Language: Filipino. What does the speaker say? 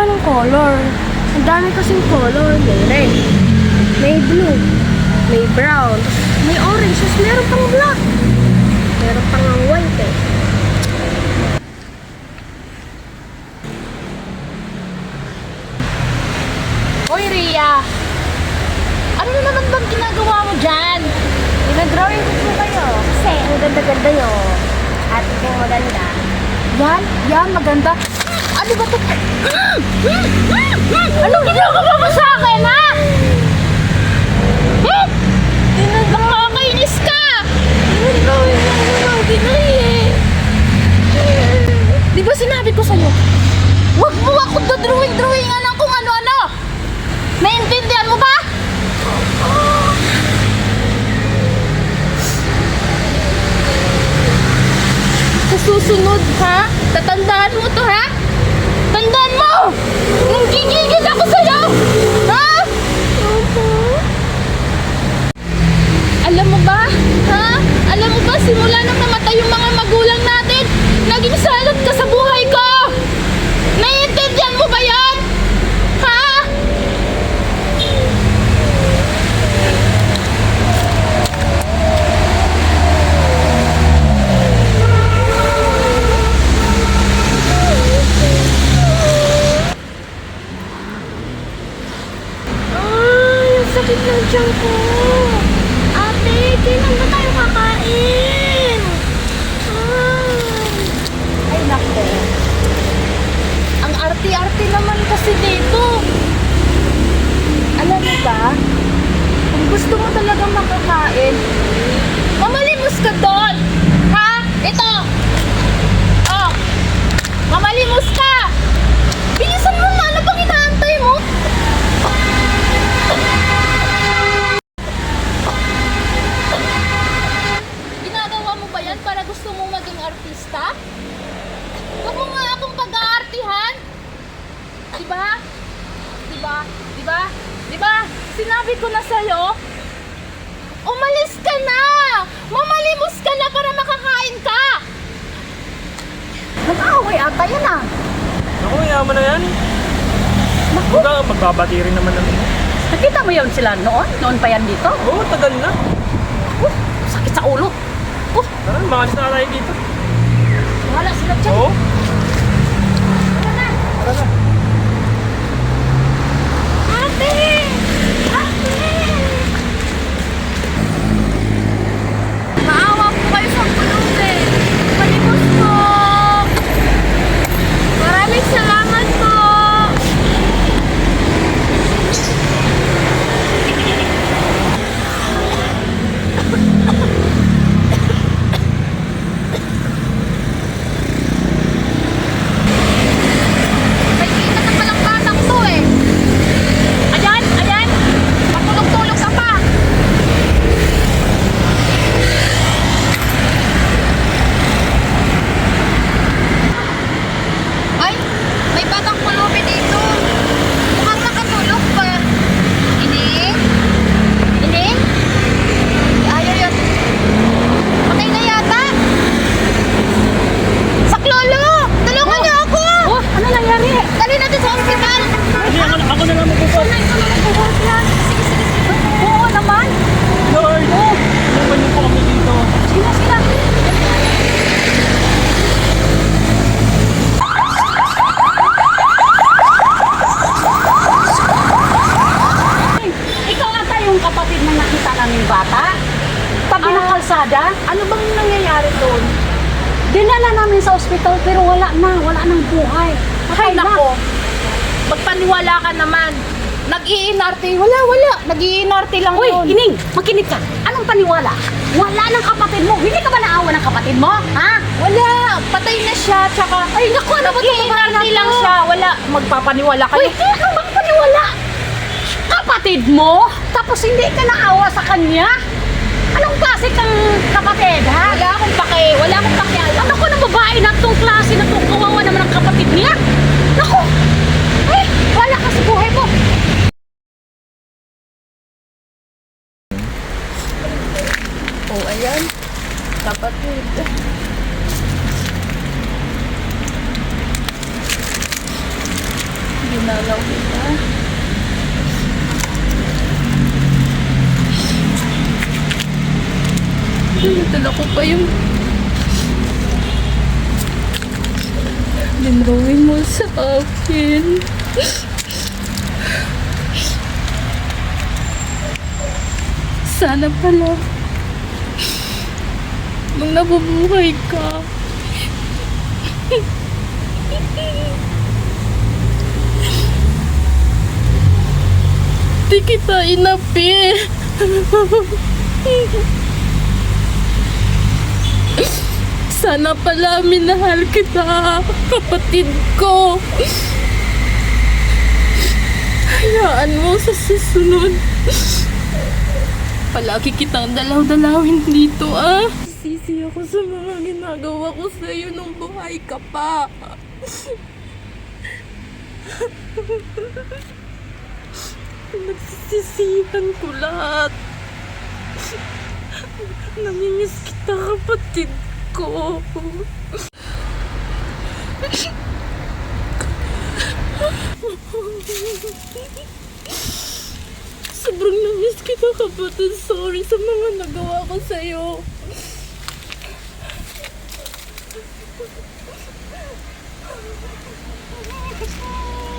ba ng color? Ang dami kasing color. May red, may blue, may brown, may orange, tapos meron pang black. Meron pang ang white eh. Hoy, Ria! Ano na naman bang ginagawa mo dyan? Pinag-drawing ko po kayo. Kasi ang ganda-ganda nyo. At kung maganda. Yan? Yan, maganda. Ano ba ito? Anong ginagawa mo sa akin, ha? Hmm? Ka! Pinag-drawing ko po ng Pinay eh. Di ba sinabi ko sa'yo? Huwag mo ako dodrawing-drawingan ng kung ano-ano! Naintindihan mo ba? Sa susunod, ha? Tatandaan mo to, ha? Tandaan mo! Nung gigigil ako sa'yo! Ha? Alam mo ba? Ha? Alam mo ba, simula nang namatay yung mga magulang natin, naging salot ka sa buhay ko! Naiintindihan mo ba yan? Ha? Ay, ang sakit ng tiyan ko. Ate, kailan ba tayo kakain? Ay. Ay, nako. Ang arte-arte naman kasi dito. Alam mo ba, kung gusto mo talaga makakain, mamalimos ka doon! Ha? Ito! Oh! Mamalimos ka! Bilisan mo nga! Ano bang inaantay mo? Ginagawa mo ba yan para gusto mong maging artista? Huwag mo nga akong pag-aartihan! Diba? Diba? Diba? Diba? Sinabi ko na sa'yo, umalis ka na! Mamalimos ka na para makakain ka! Nag-aaway ata yan ah. Ako, yaman na yan. Naku, ka, magbabati rin naman namin. nakita mo yun sila noon? Noon pa yan dito? Oo, tagal na. Uh, sakit sa ulo. Uh, Tara, makalis na tayo dito. wala sila dyan. Oo. Tara na. Ate! Ate! Maawa po kayo sa kulong eh. Palimos po. Maraming salamat po. May kita ka palang batang to eh! Ayan! Ayan! Matulog-tulog ka pa! Ay! May batang pulubi dito! Mukhang nakatulog pa! Ining? Ining? Ayaw yun! Patay na yata! Saklolo! Tulungan niyo ako! Oh, ano nangyari? Dali natin sa ospital! Hindi, ako, ako na lang magbubuhat. Oo naman. Lord! Tulungan niyo po kami dito. Sila, sila. Ikaw ata yung kapatid na nakita namin bata? Tabi ng kalsada? Ano bang nangyayari doon? Dinala namin sa ospital pero wala na, wala nang buhay. Patay Ay, na. nako. Magpaniwala ka naman. Nag-iinarte. Wala, wala. Nag-iinarte lang Uy, yun. Ining, makinig ka. Anong paniwala? Wala ng kapatid mo. Hindi ka ba naawa ng kapatid mo? Ha? Wala. Patay na siya. Tsaka, Ay, naku, ano ba ito? nag-iinarte lang siya. Wala. Magpapaniwala Uy, kayo. ano bang paniwala? Kapatid mo? Tapos hindi ka naawa sa kanya? Anong klase kang kapatid, ha? Wala akong pake. Wala akong pakialam. Ano ko ng babae na tong klase na tong kawawa naman ang kapatid niya? Naku! Eh, wala ka sa buhay mo. Oh, ayan. Kapatid. Hindi dinalaw kita. Dala ko pa yung dinrawin mo sa akin. Sana pala nung nabubuhay ka. Di kita inapi. Sana pala minahal kita, kapatid ko. Hayaan mo sa susunod. Palagi kitang dalaw-dalawin dito, ah. Sisi ako sa mga ginagawa ko sa'yo nung buhay ka pa. Nagsisisihan ko lahat. Namimiss na kapatid ko. Sobrang namiss kita kapatid. Sorry sa mga nagawa ko sa'yo. Thank you.